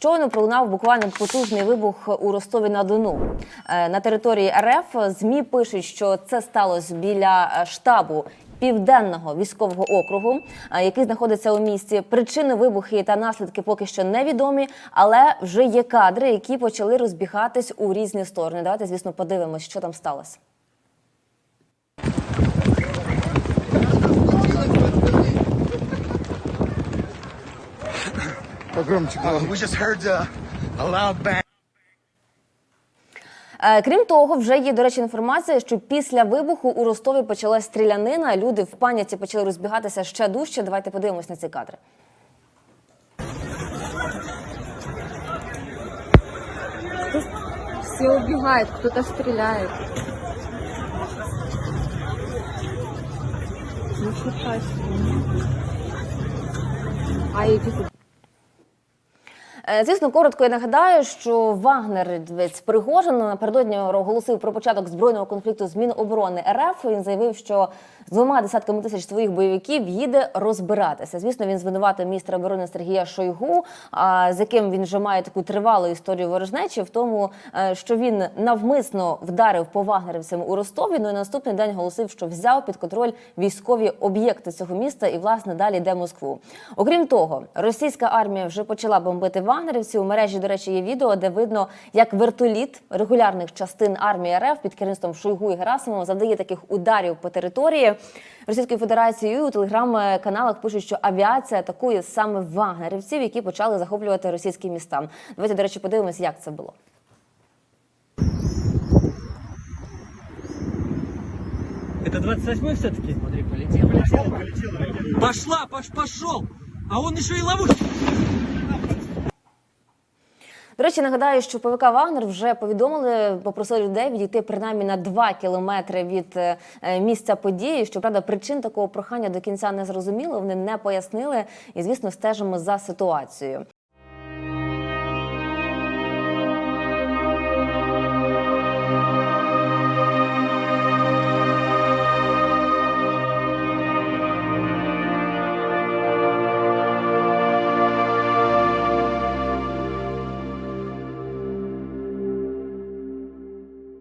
Щойно пролунав буквально потужний вибух у Ростові на Дону. Е, На території РФ змі пишуть, що це сталося біля е, штабу. Південного військового округу, е, який знаходиться у місті, причини вибухи та наслідки поки що невідомі, але вже є кадри, які почали розбігатись у різні сторони. Давайте, звісно, подивимось, що там сталося. Погромче. Uh, we just heard uh, a loud bang. Е, Крім того, вже є до речі інформація, що після вибуху у Ростові почалась стрілянина. Люди в паніці почали розбігатися ще дужче. Давайте подивимось на ці кадри. Все убегают, кто-то стреляет. Себе. А эти тут Звісно, коротко я нагадаю, що Вагнерівець Пригожин напередодні оголосив про початок збройного конфлікту з Міноборони РФ. Він заявив, що з двома десятками тисяч своїх бойовиків їде розбиратися. Звісно, він звинуватив міністра оборони Сергія Шойгу, з яким він вже має таку тривалу історію ворожнечі, в тому, е, що він навмисно вдарив по вагнерівцям у Ростові. Ну і на наступний день оголосив, що взяв під контроль військові об'єкти цього міста і власне далі йде Москву. Окрім того, російська армія вже почала бомбити вагнерівців. У мережі, до речі, є відео, де видно, як вертоліт регулярних частин армії РФ під керівництвом Шойгу і Герасимова завдає таких ударів по території Російської Федерації. І у телеграм-каналах пишуть, що авіація атакує саме вагнерівців, які почали захоплювати російські міста. Давайте, до речі, подивимося, як це було. Это 28-й все-таки? Смотри, полетел. Полетел, полетел. Пошла, пош, пошел! А он еще и ловушку. До речі, нагадаю, що ПВК Вагнер вже повідомили, попросили людей відійти принаймні на 2 кілометри від е, місця події. Щоправда, причин такого прохання до кінця не зрозуміло. Вони не пояснили. І звісно, стежимо за ситуацією.